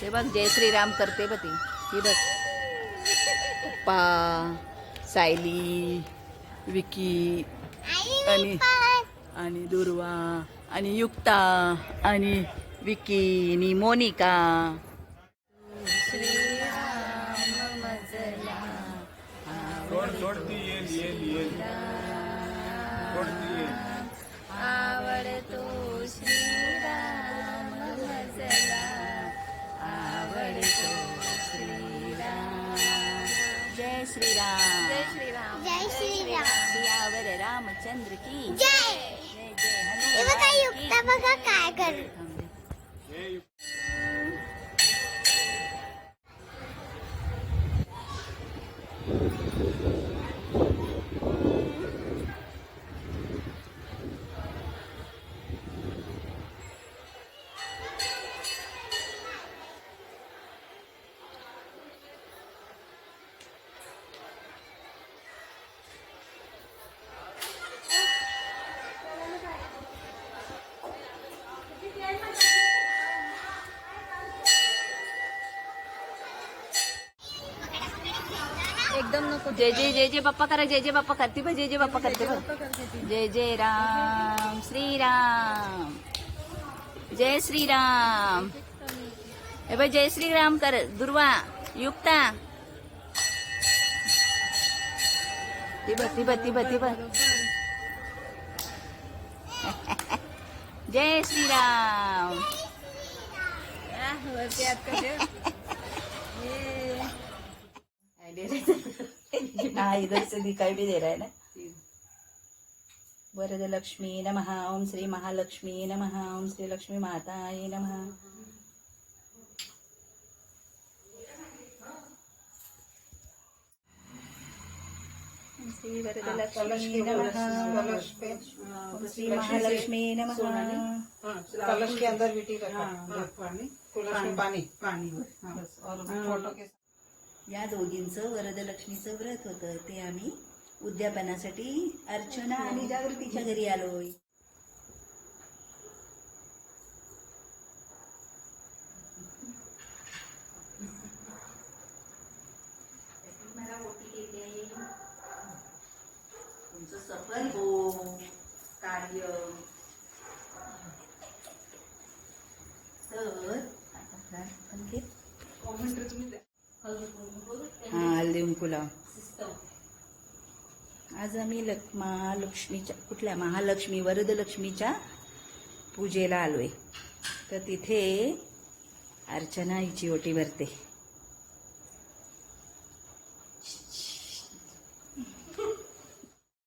ते बघ जय श्रीराम करते बघ ती. ही बघ. पप्पा सायली विकी आणि आणि दुर्वा आणि युक्ता आणि विकी आणि मोनिका. श्रीराम श्रीराम जय श्रीराम जय श्रीराम सियावर रामचंद्र की जय जय जय हे युक्ता बघा काय कर एकदम नको जय जय जय जय बाप्पा करा जय जय बाप्पा करते बघ जय जय बाप्पा करते बघ. जय जय राम श्रीराम. जय श्रीराम. हे बघ जय श्रीराम कर दुर्वा युक्ता. ती बघ ती बघ ती बघ ती बघ. जय श्रीराम वरती हात कर हाँ इधर से दिखाई भी दे रहा है ना वरद लक्ष्मी नमः ओम श्री महालक्ष्मी नमः ओम श्री लक्ष्मी नमः. श्री वरद लक्ष्मी नमः. श्री महालक्ष्मी नमः. कलश के अंदर बेटी रखा. पानी कलश में पानी और फोटो के या दोघींचं वरदलक्ष्मीचं व्रत होतं. ते आम्ही उद्यापनासाठी अर्चना आणि जागृतीच्या घरी केली तुमचं सफल हो कार्य. तर आता काय आज आम्ही लक महालक्ष्मीच्या कुठल्या? महालक्ष्मी वरदलक्ष्मीच्या पूजेला आलोय. तर तिथे अर्चना हिची ओटी भरते.